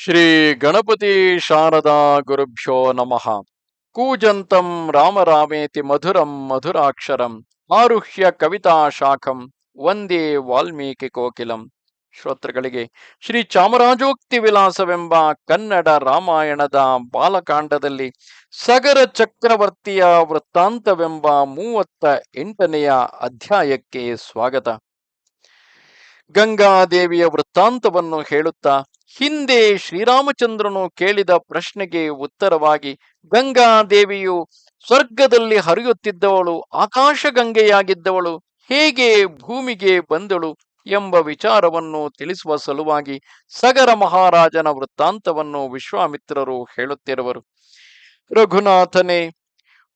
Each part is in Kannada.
ಶ್ರೀ ಗಣಪತಿ ಶಾರದಾ ಗುರುಭ್ಯೋ ನಮಃ. ಕೂಜಂತಂ ರಾಮರಾಮೇತಿ ಮಧುರಂ ಮಧುರಾಕ್ಷರಂ ಆರುಹ್ಯ ಕವಿತಾ ಶಾಖಂ ವಂದೇ ವಾಲ್ಮೀಕಿ ಕೋಕಿಲಂ. ಶ್ರೋತೃಗಳಿಗೆ ಶ್ರೀ ಚಾಮರಾಜೋಕ್ತಿ ವಿಲಾಸವೆಂಬ ಕನ್ನಡ ರಾಮಾಯಣದ ಬಾಲಕಾಂಡದಲ್ಲಿ ಸಗರ ಚಕ್ರವರ್ತಿಯ ವೃತ್ತಾಂತವೆಂಬ ಮೂವತ್ತ ಎಂಟನೆಯ ಅಧ್ಯಾಯಕ್ಕೆ ಸ್ವಾಗತ. ಗಂಗಾದೇವಿಯ ವೃತ್ತಾಂತವನ್ನು ಹೇಳುತ್ತಾ ಹಿಂದೆ ಶ್ರೀರಾಮಚಂದ್ರನು ಕೇಳಿದ ಪ್ರಶ್ನೆಗೆ ಉತ್ತರವಾಗಿ ಗಂಗಾದೇವಿಯು ಸ್ವರ್ಗದಲ್ಲಿ ಹರಿಯುತ್ತಿದ್ದವಳು ಆಕಾಶ ಗಂಗೆಯಾಗಿದ್ದವಳು ಹೇಗೆ ಭೂಮಿಗೆ ಬಂದಳು? ಎಂಬ ವಿಚಾರವನ್ನು ತಿಳಿಸುವ ಸಲುವಾಗಿ ಸಗರ ಮಹಾರಾಜನ ವೃತ್ತಾಂತವನ್ನು ವಿಶ್ವಾಮಿತ್ರರು ಹೇಳುತ್ತಿರುವರು. ರಘುನಾಥನೇ,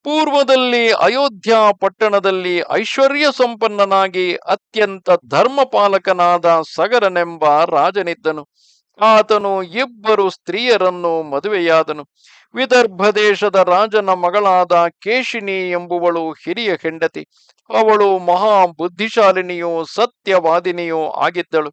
ಪೂರ್ವದಲ್ಲಿ ಅಯೋಧ್ಯ ಪಟ್ಟಣದಲ್ಲಿ ಐಶ್ವರ್ಯ ಸಂಪನ್ನನಾಗಿ ಅತ್ಯಂತ ಧರ್ಮಪಾಲಕನಾದ ಸಗರನೆಂಬ ರಾಜನಿದ್ದನು. ಆತನು ಇಬ್ಬರು ಸ್ತ್ರೀಯರನ್ನು ಮದುವೆಯಾದನು. ವಿದರ್ಭ ದೇಶದ ರಾಜನ ಮಗಳಾದ ಕೇಶಿನಿ ಎಂಬುವಳು ಹಿರಿಯ ಹೆಂಡತಿ. ಅವಳು ಮಹಾ ಬುದ್ಧಿಶಾಲಿನಿಯೂ ಸತ್ಯವಾದಿನಿಯೂ ಆಗಿದ್ದಳು.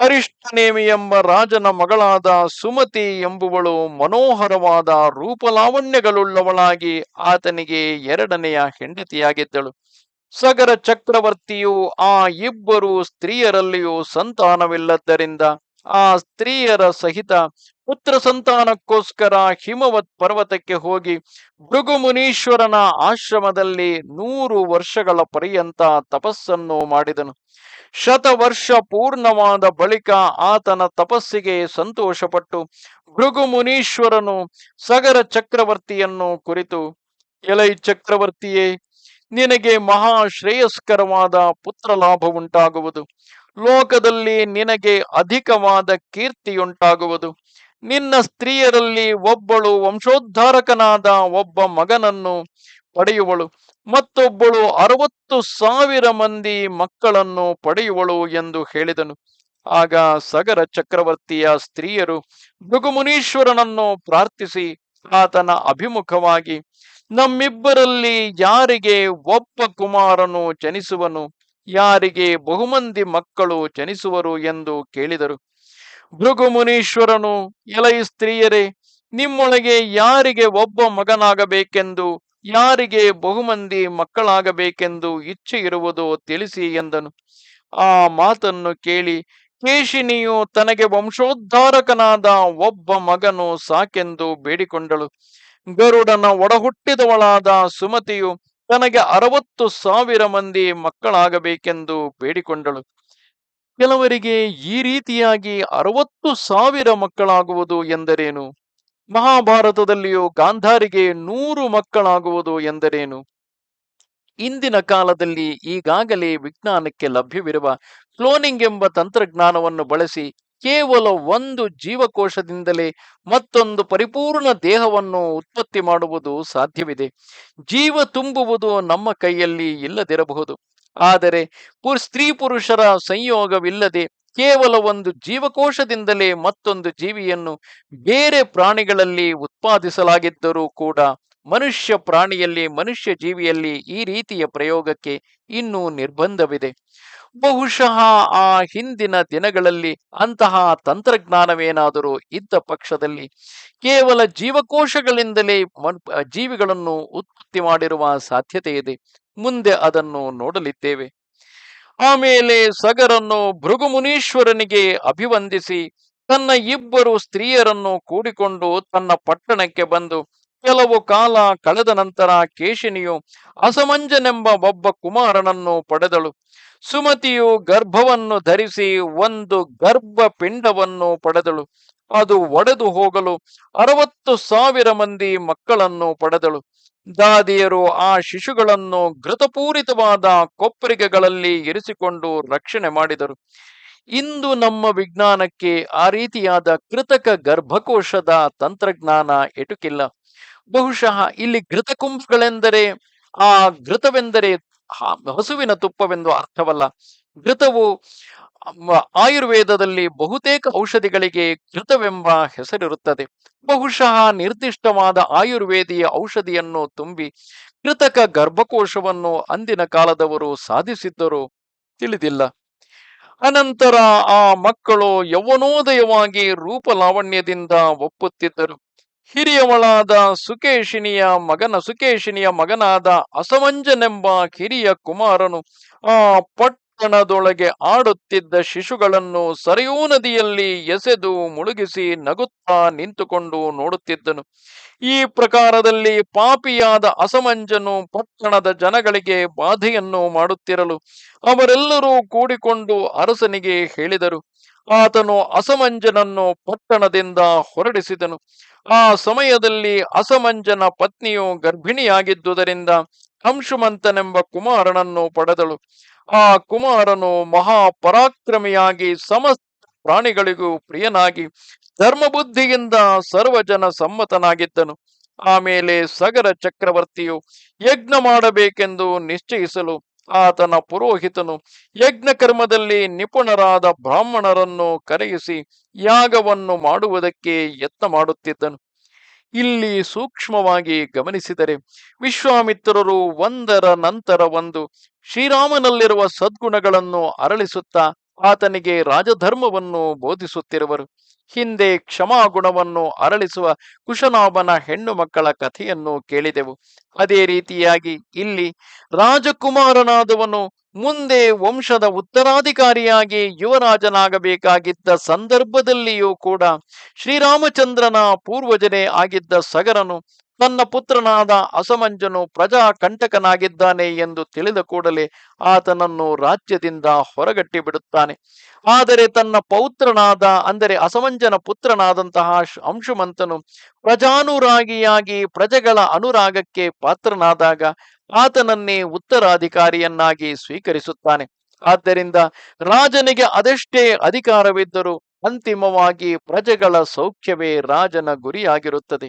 ಅರಿಷ್ಟನೇಮಿ ಎಂಬ ರಾಜನ ಮಗಳಾದ ಸುಮತಿ ಎಂಬುವಳು ಮನೋಹರವಾದ ರೂಪಲಾವಣ್ಯಗಳುಳ್ಳವಳಾಗಿ ಆತನಿಗೆ ಎರಡನೆಯ ಹೆಂಡತಿಯಾಗಿದ್ದಳು. ಸಗರ ಚಕ್ರವರ್ತಿಯು ಆ ಇಬ್ಬರು ಸ್ತ್ರೀಯರಲ್ಲಿಯೂ ಸಂತಾನವಿಲ್ಲದ್ದರಿಂದ ಆ ಸ್ತ್ರೀಯರ ಸಹಿತ ಪುತ್ರ ಸಂತಾನಕ್ಕೋಸ್ಕರ ಹಿಮವತ್ ಪರ್ವತಕ್ಕೆ ಹೋಗಿ ಭೃಗು ಮುನೀಶ್ವರನ ಆಶ್ರಮದಲ್ಲಿ ನೂರು ವರ್ಷಗಳ ಪರ್ಯಂತ ತಪಸ್ಸನ್ನು ಮಾಡಿದನು. ಶತವರ್ಷ ಪೂರ್ಣವಾದ ಬಳಿಕ ಆತನ ತಪಸ್ಸಿಗೆ ಸಂತೋಷಪಟ್ಟು ಭೃಗು ಮುನೀಶ್ವರನು ಸಗರ ಚಕ್ರವರ್ತಿಯನ್ನು ಕುರಿತು, ಎಲೈ ಚಕ್ರವರ್ತಿಯೇ, ನಿನಗೆ ಮಹಾ ಶ್ರೇಯಸ್ಕರವಾದ ಪುತ್ರ ಲಾಭ ಉಂಟಾಗುವುದು ಲೋಕದಲ್ಲಿ ನಿನಗೆ ಅಧಿಕವಾದ ಕೀರ್ತಿಯುಂಟಾಗುವುದು. ನಿನ್ನ ಸ್ತ್ರೀಯರಲ್ಲಿ ಒಬ್ಬಳು ವಂಶೋದ್ಧಾರಕನಾದ ಒಬ್ಬ ಮಗನನ್ನು ಪಡೆಯುವಳು ಮತ್ತೊಬ್ಬಳು ಅರವತ್ತು ಸಾವಿರ ಮಂದಿ ಮಕ್ಕಳನ್ನು ಪಡೆಯುವಳು ಎಂದು ಹೇಳಿದನು. ಆಗ ಸಗರ ಚಕ್ರವರ್ತಿಯ ಸ್ತ್ರೀಯರು ಭೃಗುಮುನೀಶ್ವರನನ್ನು ಪ್ರಾರ್ಥಿಸಿ ಆತನ ಅಭಿಮುಖವಾಗಿ, ನಮ್ಮಿಬ್ಬರಲ್ಲಿ ಯಾರಿಗೆ ಒಬ್ಬ ಕುಮಾರನು ಜನಿಸುವನು? ಯಾರಿಗೆ ಬಹುಮಂದಿ ಮಕ್ಕಳು ಜನಿಸುವರು ಎಂದು ಕೇಳಿದರು. ಭೃಗು ಮುನೀಶ್ವರನು, ಎಲೈ ಸ್ತ್ರೀಯರೇ, ನಿಮ್ಮೊಳಗೆ ಯಾರಿಗೆ ಒಬ್ಬ ಮಗನಾಗಬೇಕೆಂದು, ಯಾರಿಗೆ ಬಹುಮಂದಿ ಮಕ್ಕಳಾಗಬೇಕೆಂದು ಇಚ್ಛೆ ಇರುವುದೋ ತಿಳಿಸಿ ಎಂದನು. ಆ ಮಾತನ್ನು ಕೇಳಿ ಕೇಶಿನಿಯು ತನಗೆ ವಂಶೋದ್ಧಾರಕನಾದ ಒಬ್ಬ ಮಗನು ಸಾಕೆಂದು ಬೇಡಿಕೊಂಡಳು. ಗರುಡನ ಒಡಹುಟ್ಟಿದವಳಾದ ಸುಮತಿಯು ತನಗೆ ಅರವತ್ತು ಸಾವಿರ ಮಂದಿ ಮಕ್ಕಳಾಗಬೇಕೆಂದು ಬೇಡಿಕೊಂಡಳು. ಕೆಲವರಿಗೆ ಈ ರೀತಿಯಾಗಿ ಅರವತ್ತು ಸಾವಿರ ಮಕ್ಕಳಾಗುವುದು ಎಂದರೇನು? ಮಹಾಭಾರತದಲ್ಲಿಯೂ ಗಾಂಧಾರಿಗೆ ನೂರು ಮಕ್ಕಳಾಗುವುದು ಎಂದರೇನು? ಇಂದಿನ ಕಾಲದಲ್ಲಿ ಈಗಾಗಲೇ ವಿಜ್ಞಾನಕ್ಕೆ ಲಭ್ಯವಿರುವ ಕ್ಲೋನಿಂಗ್ ಎಂಬ ತಂತ್ರಜ್ಞಾನವನ್ನು ಬಳಸಿ ಕೇವಲ ಒಂದು ಜೀವಕೋಶದಿಂದಲೇ ಮತ್ತೊಂದು ಪರಿಪೂರ್ಣ ದೇಹವನ್ನು ಉತ್ಪತ್ತಿ ಮಾಡುವುದು ಸಾಧ್ಯವಿದೆ. ಜೀವ ತುಂಬುವುದು ನಮ್ಮ ಕೈಯಲ್ಲಿ ಇಲ್ಲದಿರಬಹುದು. ಆದರೆ ಸ್ತ್ರೀ ಪುರುಷರ ಸಂಯೋಗವಿಲ್ಲದೆ ಕೇವಲ ಒಂದು ಜೀವಕೋಶದಿಂದಲೇ ಮತ್ತೊಂದು ಜೀವಿಯನ್ನು ಬೇರೆ ಪ್ರಾಣಿಗಳಲ್ಲಿ ಉತ್ಪಾದಿಸಲಾಗಿದ್ದರೂ ಕೂಡ ಮನುಷ್ಯ ಪ್ರಾಣಿಯಲ್ಲಿ, ಮನುಷ್ಯ ಜೀವಿಯಲ್ಲಿ ಈ ರೀತಿಯ ಪ್ರಯೋಗಕ್ಕೆ ಇನ್ನೂ ನಿರ್ಬಂಧವಿದೆ. ಬಹುಶಃ ಆ ಹಿಂದಿನ ದಿನಗಳಲ್ಲಿ ಅಂತಹ ತಂತ್ರಜ್ಞಾನವೇನಾದರೂ ಇದ್ದ ಪಕ್ಷದಲ್ಲಿ ಕೇವಲ ಜೀವಕೋಶಗಳಿಂದಲೇ ಜೀವಿಗಳನ್ನು ಉತ್ಪತ್ತಿ ಮಾಡಿರುವ ಸಾಧ್ಯತೆ ಇದೆ ಮುಂದೆ ಅದನ್ನು ನೋಡಲಿದ್ದೇವೆ. ಆಮೇಲೆ ಸಗರನ್ನು ಭೃಗುಮುನೀಶ್ವರನಿಗೆ ಅಭಿವಂದಿಸಿ ತನ್ನ ಇಬ್ಬರು ಸ್ತ್ರೀಯರನ್ನು ಕೂಡಿಕೊಂಡು ತನ್ನ ಪಟ್ಟಣಕ್ಕೆ ಬಂದು ಕೆಲವು ಕಾಲ ಕಳೆದ ನಂತರ ಕೇಶಿನಿಯು ಅಸಮಂಜನೆಂಬ ಒಬ್ಬ ಕುಮಾರನನ್ನು ಪಡೆದಳು. ಸುಮತಿಯು ಗರ್ಭವನ್ನು ಧರಿಸಿ ಒಂದು ಗರ್ಭ ಪಿಂಡವನ್ನು ಪಡೆದಳು. ಅದು ಒಡೆದು ಹೋಗಲು ಅರವತ್ತು ಸಾವಿರ ಮಂದಿ ಮಕ್ಕಳನ್ನು ಪಡೆದಳು. ದಾದಿಯರು ಆ ಶಿಶುಗಳನ್ನು ಘೃತಪೂರಿತವಾದ ಕೊಪ್ಪರಿಗೆಗಳಲ್ಲಿ ಇರಿಸಿಕೊಂಡು ರಕ್ಷಣೆ ಮಾಡಿದರು. ಇಂದು ನಮ್ಮ ವಿಜ್ಞಾನಕ್ಕೆ ಆ ರೀತಿಯಾದ ಕೃತಕ ಗರ್ಭಕೋಶದ ತಂತ್ರಜ್ಞಾನ ಎಟುಕಿಲ್ಲ. ಬಹುಶಃ ಇಲ್ಲಿ ಘೃತಕುಂಭಗಳೆಂದರೆ ಆ ಘೃತವೆಂದರೆ ಹಸುವಿನ ತುಪ್ಪವೆಂದು ಅರ್ಥವಲ್ಲ. ಘೃತವು ಆಯುರ್ವೇದದಲ್ಲಿ ಬಹುತೇಕ ಔಷಧಿಗಳಿಗೆ ಘೃತವೆಂಬ ಹೆಸರಿರುತ್ತದೆ. ಬಹುಶಃ ನಿರ್ದಿಷ್ಟವಾದ ಆಯುರ್ವೇದಿಯ ಔಷಧಿಯನ್ನು ತುಂಬಿ ಕೃತಕ ಗರ್ಭಕೋಶವನ್ನು ಅಂದಿನ ಕಾಲದವರು ಸಾಧಿಸಿದ್ದರು ತಿಳಿದಿಲ್ಲ. ಅನಂತರ ಆ ಮಕ್ಕಳು ಯೌವನೋದಯವಾಗಿ ರೂಪಲಾವಣ್ಯದಿಂದ ಒಪ್ಪುತ್ತಿದ್ದರು. ಹಿರಿಯವಳಾದ ಸುಕೇಶಿನಿಯ ಮಗನ, ಸುಕೇಶಿನಿಯ ಮಗನಾದ ಅಸಮಂಜನೆಂಬ ಹಿರಿಯ ಕುಮಾರನು ಆ ಪಟ್ಟಣದೊಳಗೆ ಆಡುತ್ತಿದ್ದ ಶಿಶುಗಳನ್ನು ಸರಿಯೂ ನದಿಯಲ್ಲಿ ಎಸೆದು ಮುಳುಗಿಸಿ ನಗುತ್ತಾ ನಿಂತುಕೊಂಡು ನೋಡುತ್ತಿದ್ದನು. ಈ ಪ್ರಕಾರದಲ್ಲಿ ಪಾಪಿಯಾದ ಅಸಮಂಜನು ಪಟ್ಟಣದ ಜನಗಳಿಗೆ ಬಾಧೆಯನ್ನು ಮಾಡುತ್ತಿರಲು ಅವರೆಲ್ಲರೂ ಕೂಡಿಕೊಂಡು ಅರಸನಿಗೆ ಹೇಳಿದರು. ಆತನು ಅಸಮಂಜನನ್ನು ಪಟ್ಟಣದಿಂದ ಹೊರಡಿಸಿದನು. ಆ ಸಮಯದಲ್ಲಿ ಅಸಮಂಜನ ಪತ್ನಿಯು ಗರ್ಭಿಣಿಯಾಗಿದ್ದುದರಿಂದ ಅಂಶುಮಂತನೆಂಬ ಕುಮಾರನನ್ನು ಪಡೆದಳು. ಆ ಕುಮಾರನು ಮಹಾಪರಾಕ್ರಮಿಯಾಗಿ ಸಮಸ್ತ ಪ್ರಾಣಿಗಳಿಗೂ ಪ್ರಿಯನಾಗಿ ಧರ್ಮಬುದ್ಧಿಯಿಂದ ಸರ್ವಜನ ಸಮ್ಮತನಾಗಿದ್ದನು. ಆಮೇಲೆ ಸಗರ ಚಕ್ರವರ್ತಿಯು ಯಜ್ಞ ಮಾಡಬೇಕೆಂದು ನಿಶ್ಚಯಿಸಲು ಆತನ ಪುರೋಹಿತನು ಯಜ್ಞಕರ್ಮದಲ್ಲಿ ನಿಪುಣರಾದ ಬ್ರಾಹ್ಮಣರನ್ನು ಕರೆಯಿಸಿ ಯಾಗವನ್ನು ಮಾಡುವುದಕ್ಕೆ ಯತ್ನ ಮಾಡುತ್ತಿದ್ದನು. ಇಲ್ಲಿ ಸೂಕ್ಷ್ಮವಾಗಿ ಗಮನಿಸಿದರೆ ವಿಶ್ವಾಮಿತ್ರರು ಒಂದರ ನಂತರ ಒಂದು ಶ್ರೀರಾಮನಲ್ಲಿರುವ ಸದ್ಗುಣಗಳನ್ನು ಅರಳಿಸುತ್ತಾ ಆತನಿಗೆ ರಾಜಧರ್ಮವನ್ನು ಬೋಧಿಸುತ್ತಿರುವರು. ಹಿಂದೆ ಕ್ಷಮಾಗುಣವನ್ನು ಅರಳಿಸುವ ಕುಶನಾಭನ ಹೆಣ್ಣು ಮಕ್ಕಳ ಕಥೆಯನ್ನು ಕೇಳಿದೆವು. ಅದೇ ರೀತಿಯಾಗಿ ಇಲ್ಲಿ ರಾಜಕುಮಾರನಾದವನು ಮುಂದೆ ವಂಶದ ಉತ್ತರಾಧಿಕಾರಿಯಾಗಿ ಯುವರಾಜನಾಗಬೇಕಾಗಿದ್ದ ಸಂದರ್ಭದಲ್ಲಿಯೂ ಕೂಡ ಶ್ರೀರಾಮಚಂದ್ರನ ಪೂರ್ವಜನೇ ಆಗಿದ್ದ ಸಗರನು ತನ್ನ ಪುತ್ರನಾದ ಅಸಮಂಜನು ಪ್ರಜಾ ಕಂಟಕನಾಗಿದ್ದಾನೆ ಎಂದು ತಿಳಿದ ಕೂಡಲೇ ಆತನನ್ನು ರಾಜ್ಯದಿಂದ ಹೊರಗಟ್ಟಿ ಬಿಡುತ್ತಾನೆ. ಆದರೆ ತನ್ನ ಪೌತ್ರನಾದ, ಅಂದರೆ ಅಸಮಂಜನ ಪುತ್ರನಾದಂತಹ ಅಂಶುಮಂತನು ಪ್ರಜಾನುರಾಗಿಯಾಗಿ ಪ್ರಜೆಗಳ ಅನುರಾಗಕ್ಕೆ ಪಾತ್ರನಾದಾಗ ಆತನನ್ನೇ ಉತ್ತರಾಧಿಕಾರಿಯನ್ನಾಗಿ ಸ್ವೀಕರಿಸುತ್ತಾನೆ. ಆದ್ದರಿಂದ ರಾಜನಿಗೆ ಅದೆಷ್ಟೇ ಅಧಿಕಾರವಿದ್ದರೂ ಅಂತಿಮವಾಗಿ ಪ್ರಜೆಗಳ ಸೌಖ್ಯವೇ ರಾಜನ ಗುರಿಯಾಗಿರುತ್ತದೆ.